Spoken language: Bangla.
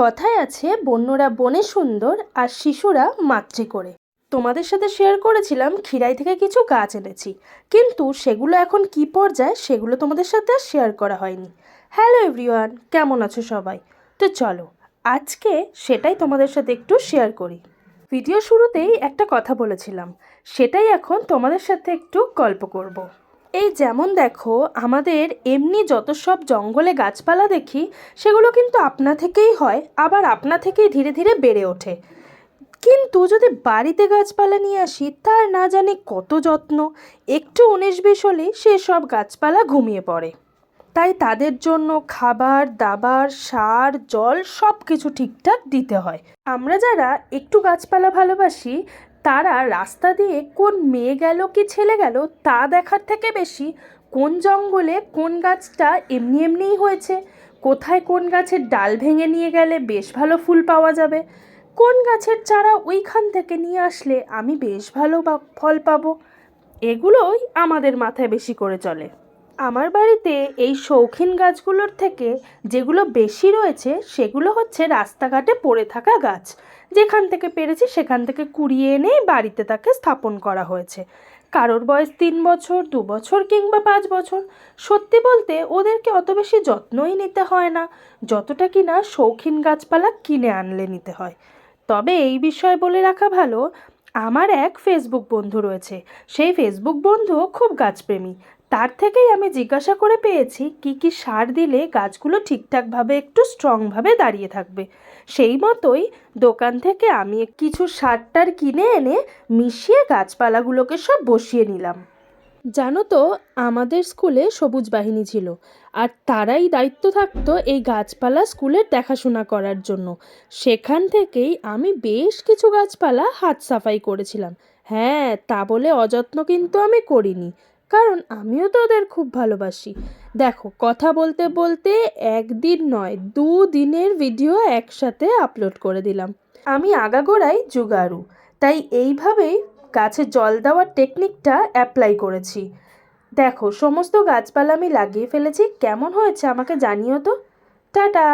কথায় আছে, বন্যরা বনে সুন্দর আর শিশুরা মাতৃ করে। তোমাদের সাথে শেয়ার করেছিলাম খিরাই থেকে কিছু গাছ এনেছি। কিন্তু সেগুলো এখন কি পর্যায়ে সেগুলো তোমাদের সাথে আর শেয়ার করা হয়নি। হ্যালো এভরিওয়ান কেমন আছো সবাই? তো চলো, আজকে সেটাই তোমাদের সাথে একটু শেয়ার করি। ভিডিও শুরুতেই একটা কথা বলেছিলাম, সেটাই এখন তোমাদের সাথে একটু গল্প করব। এই যেমন দেখো, আমাদের এমনি যত সব জঙ্গলে গাছপালা দেখি, সেগুলো কিন্তু আপনা থেকেই হয়, আবার আপনা থেকেই ধীরে ধীরে বেড়ে ওঠে। কিন্তু যদি বাড়িতে গাছপালা নিয়ে আসি, তার না জানি কত যত্ন, একটু উনিশ বিশ হলেই সেসব গাছপালা ঘুমিয়ে পড়ে। তাই তাদের জন্য খাবার, দাবার, সার, জল সব কিছু ঠিকঠাক দিতে হয়। আমরা যারা একটু গাছপালা ভালোবাসি তারা রাস্তা দিয়ে কোন মেয়ে গেল কি ছেলে গেল তা দেখার থেকে বেশি কোন জঙ্গলে কোন গাছটা এমনি এমনিই হয়েছে? কোথায় কোন গাছের ডাল ভেঙে নিয়ে গেলে বেশ ভালো ফুল পাওয়া যাবে? কোন গাছের চারা ওইখান থেকে নিয়ে আসলে আমি বেশ ভালো ফল পাবো? এগুলোই আমাদের মাথায় বেশি করে চলে। আমার বাড়িতে এই শৌখিন গাছগুলোর থেকে যেগুলো বেশি রয়েছে, সেগুলো হচ্ছে রাস্তাঘাটে পড়ে থাকা গাছ। যেখান থেকে পেরেছি সেখান থেকে কুড়িয়ে এনে বাড়িতে তাকে স্থাপন করা হয়েছে। কারোর বয়স তিন বছর, দু বছর কিংবা পাঁচ বছর। সত্যি বলতে ওদেরকে অত বেশি যত্নই নিতে হয় না। যতটা কিনা শৌখিন গাছপালা কিনে আনলে নিতে হয়। তবে এই বিষয়ে বলে রাখা ভালো, আমার এক ফেসবুক বন্ধু রয়েছে। সেই ফেসবুক বন্ধু খুব গাছপ্রেমী। তার থেকেই আমি জিজ্ঞাসা করে পেয়েছি কি কি সার দিলে গাছগুলো ঠিকঠাকভাবে একটু স্ট্রংভাবে দাঁড়িয়ে থাকবে। সেই মতোই দোকান থেকে আমি কিছু সার টার কিনে এনে মিশিয়ে গাছপালাগুলোকে সব বসিয়ে নিলাম। জানো তো, আমাদের স্কুলে সবুজ বাহিনী ছিল আর তারাই দায়িত্ব থাকতো এই গাছপালা স্কুলের দেখাশোনা করার জন্য। সেখান থেকেই আমি বেশ কিছু গাছপালা হাত সাফাই করেছিলাম। হ্যাঁ তা বলে অযত্ন কিন্তু আমি করিনি। কারণ আমিও তো ওদের খুব ভালোবাসি। দেখো, কথা বলতে বলতে একদিন নয় দু দিনের ভিডিও একসাথে আপলোড করে দিলাম। আমি আগাগোড়াই জুগারু তাই এইভাবেই গাছে জল দেওয়ার টেকনিকটা অ্যাপ্লাই করেছি। দেখো, সমস্ত গাছপালা আমি লাগিয়ে ফেলেছি, কেমন হয়েছে আমাকে জানিও তো। টাটা!